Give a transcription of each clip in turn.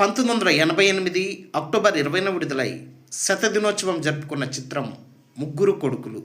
పంతొమ్మిది వందల ఎనభై ఎనిమిది అక్టోబర్ ఇరవైన విడుదలై శతదినోత్సవం జరుపుకున్న చిత్రం ముగ్గురు కొడుకులు.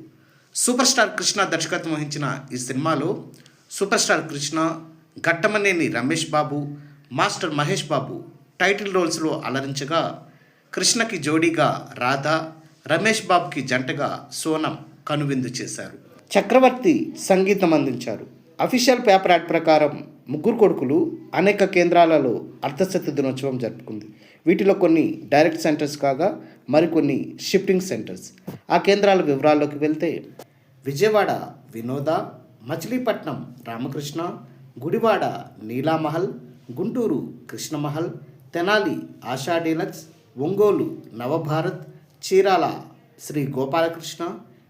సూపర్ స్టార్ కృష్ణ దర్శకత్వం వహించిన ఈ సినిమాలో super star Krishna Ghattamaneni Ramesh Babu master Mahesh Babu title రోల్స్లో అలరించగా కృష్ణకి జోడీగా రాధా రమేష్ బాబుకి జంటగా సోనం కనువిందు చేశారు. చక్రవర్తి సంగీతం అందించారు. అఫీషియల్ పేపర్ యాడ్ ప్రకారం ముగ్గురు కొడుకులు అనేక కేంద్రాలలో అర్ధశత దినోత్సవం జరుపుకుంది. వీటిలో కొన్ని డైరెక్ట్ సెంటర్స్ కాగా మరికొన్ని షిఫ్టింగ్ సెంటర్స్. ఆ కేంద్రాల వివరాల్లోకి వెళ్తే Vijayawada Vinoda Machilipatnam Ramakrishna Gudivada Neelamahal Guntur Krishnamahal Tenali Asha deluxe Ongole Navabharat Chirala Sri Gopalakrishna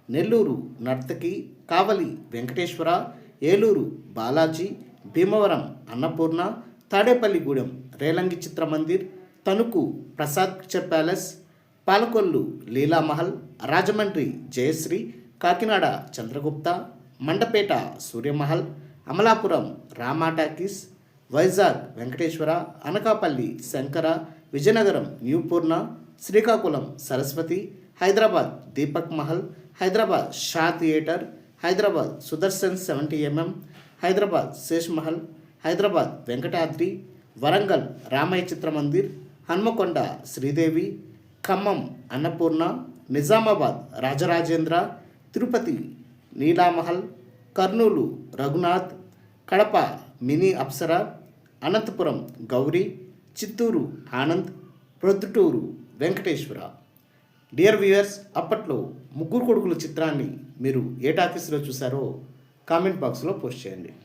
Nellore Nartaki Kavali Venkateswara Eluru Balaji Bhimavaram Annapurna Tadepalligudem Relangi Chitra Mandir Tanuku Prasad picture palace Palakollu Leelamahal Rajahmundry Jayasri Kakinada Chandragupta Mandapeta Suryamahal Amalapuram Rama talkies Vizag Venkateswara Anakapalli Sankara Vizianagaram Newpurna Srikakulam Saraswati Hyderabad Deepak Mahal Hyderabad Shah theatre Hyderabad Sudarshan seventy MM Hyderabad Sheshmahal Hyderabad Venkatadri Warangal Ramaiah Chitramandir Hanamkonda Sridevi Khammam Annapurna Nizamabad Rajarajendra Tirupati Neelamahal Kurnool Raghunath Kadapa mini Apsara Anantapur Gowri Chittoor Anand Proddatur Venkateswara. Dear viewers అప్పట్లో ముగ్గురు కొడుకుల చిత్రాన్ని మీరు ఏ టాకీస్లో చూసారో comment బాక్స్లో post చేయండి.